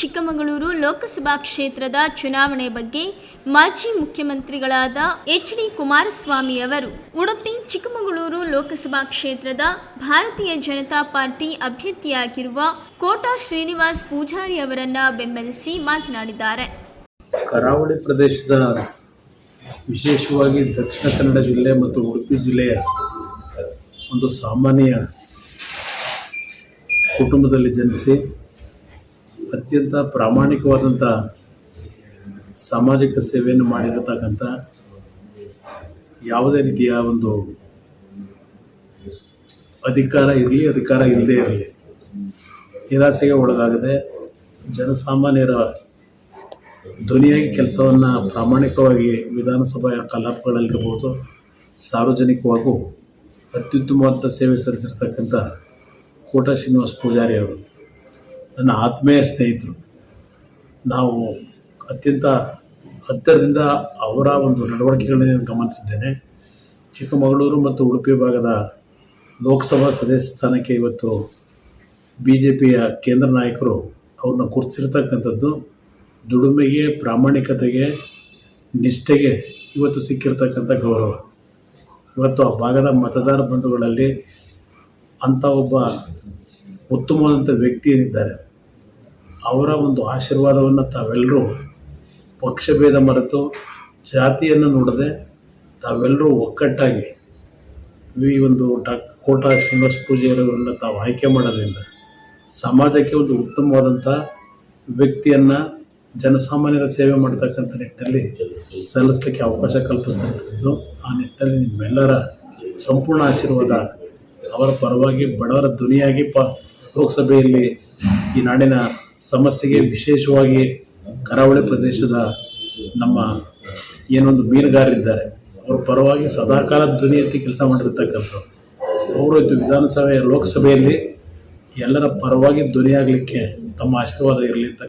ಚಿಕ್ಕಮಗಳೂರು ಲೋಕಸಭಾ ಕ್ಷೇತ್ರದ ಚುನಾವಣೆ ಬಗ್ಗೆ ಮಾಜಿ ಮುಖ್ಯಮಂತ್ರಿಗಳಾದ ಎಚ್ ಡಿ ಕುಮಾರಸ್ವಾಮಿ ಅವರು ಉಡುಪಿ, ಚಿಕ್ಕಮಗಳೂರು ಲೋಕಸಭಾ ಕ್ಷೇತ್ರದ ಭಾರತೀಯ ಜನತಾ ಪಾರ್ಟಿ ಅಭ್ಯರ್ಥಿಯಾಗಿರುವ ಕೋಟಾ ಶ್ರೀನಿವಾಸ್ ಪೂಜಾರಿ ಅವರನ್ನ ಬೆಂಬಲಿಸಿ ಮಾತನಾಡಿದ್ದಾರೆ. ಕರಾವಳಿ ಪ್ರದೇಶದ ವಿಶೇಷವಾಗಿ ದಕ್ಷಿಣ ಕನ್ನಡ ಜಿಲ್ಲೆ ಮತ್ತು ಉಡುಪಿ ಜಿಲ್ಲೆಯ ಒಂದು ಸಾಮಾನ್ಯ ಕುಟುಂಬದಲ್ಲಿ ಜನಿಸಿ ಅತ್ಯಂತ ಪ್ರಾಮಾಣಿಕವಾದಂಥ ಸಾಮಾಜಿಕ ಸೇವೆಯನ್ನು ಮಾಡಿರತಕ್ಕಂಥ ಯಾವುದೇ ರೀತಿಯ ಒಂದು ಅಧಿಕಾರ ಇರಲಿ, ಅಧಿಕಾರ ಇಲ್ಲದೇ ಇರಲಿ, ನಿರಾಸೆಗೆ ಒಳಗಾಗದೆ ಜನಸಾಮಾನ್ಯರ ಧ್ವನಿಯಾಗಿ ಕೆಲಸವನ್ನು ಪ್ರಾಮಾಣಿಕವಾಗಿ ವಿಧಾನಸಭೆಯ ಕಲಾಪಗಳಲ್ಲಿರ್ಬೋದು ಸಾರ್ವಜನಿಕವಾಗೂ ಅತ್ಯುತ್ತಮವಾದ ಸೇವೆ ಸಲ್ಲಿಸಿರ್ತಕ್ಕಂಥ ಕೋಟ ಶ್ರೀನಿವಾಸ ಪೂಜಾರಿ ಅವರು. ನನ್ನ ಆತ್ಮೀಯ ಸ್ನೇಹಿತರು, ನಾವು ಅತ್ಯಂತ ಹತ್ತಿರದಿಂದ ಅವರ ಒಂದು ನಡವಳಿಕೆಗಳನ್ನು ಗಮನಿಸಿದ್ದೇನೆ. ಚಿಕ್ಕಮಗಳೂರು ಮತ್ತು ಉಡುಪಿ ಭಾಗದ ಲೋಕಸಭಾ ಸದಸ್ಯ ಸ್ಥಾನಕ್ಕೆ ಇವತ್ತು ಬಿ ಜೆ ಪಿಯ ಕೇಂದ್ರ ನಾಯಕರು ಅವ್ರನ್ನ ಗುರುತಿಸಿರ್ತಕ್ಕಂಥದ್ದು, ದುಡಿಮೆಗೆ, ಪ್ರಾಮಾಣಿಕತೆಗೆ, ನಿಷ್ಠೆಗೆ ಇವತ್ತು ಸಿಕ್ಕಿರ್ತಕ್ಕಂಥ ಗೌರವ. ಇವತ್ತು ಆ ಭಾಗದ ಮತದಾರ ಬಂಧುಗಳಲ್ಲಿ ಅಂಥ ಒಬ್ಬ ಉತ್ತಮವಾದಂಥ ವ್ಯಕ್ತಿ ಏನಿದ್ದಾರೆ ಅವರ ಒಂದು ಆಶೀರ್ವಾದವನ್ನು ತಾವೆಲ್ಲರೂ ಪಕ್ಷಭೇದ ಮರೆತು ಜಾತಿಯನ್ನು ನೋಡದೆ ತಾವೆಲ್ಲರೂ ಒಕ್ಕಟ್ಟಾಗಿ ಈ ಒಂದು ಡಾಕ್ ಕೋಟಾ ಶ್ರೀನಿವಾಸ ಪೂಜೆಯವರನ್ನು ತಾವು ಆಯ್ಕೆ ಮಾಡೋದ್ರಿಂದ ಸಮಾಜಕ್ಕೆ ಒಂದು ಉತ್ತಮವಾದಂಥ ವ್ಯಕ್ತಿಯನ್ನು ಜನಸಾಮಾನ್ಯರ ಸೇವೆ ಮಾಡ್ತಕ್ಕಂಥ ನಿಟ್ಟಿನಲ್ಲಿ ಸಲ್ಲಿಸಲಿಕ್ಕೆ ಅವಕಾಶ ಕಲ್ಪಿಸ್ತಕ್ಕಂಥದ್ದು ಆ ನಿಟ್ಟಿನಲ್ಲಿ ನಿಮ್ಮೆಲ್ಲರ ಸಂಪೂರ್ಣ ಆಶೀರ್ವಾದ ಅವರ ಪರವಾಗಿ ಬಡವರ ಧ್ವನಿಯಾಗಿ ಪ ಲೋಕಸಭೆಯಲ್ಲಿ ಈ ನಾಡಿನ ಸಮಸ್ಯೆಗೆ ವಿಶೇಷವಾಗಿ ಕರಾವಳಿ ಪ್ರದೇಶದ ನಮ್ಮ ಏನೊಂದು ಮೀನುಗಾರರಿದ್ದಾರೆ, ಅವ್ರ ಪರವಾಗಿ ಸದಾಕಾಲ ಧ್ವನಿ ಎತ್ತಿ ಕೆಲಸ ಮಾಡಿರ್ತಕ್ಕಂಥವ್ರು. ಅವರು ಇವತ್ತು ವಿಧಾನಸಭೆ ಲೋಕಸಭೆಯಲ್ಲಿ ಎಲ್ಲರ ಪರವಾಗಿ ಧ್ವನಿಯಾಗಲಿಕ್ಕೆ ತಮ್ಮ ಆಶೀರ್ವಾದ ಇರಲಿ ಅಂತ.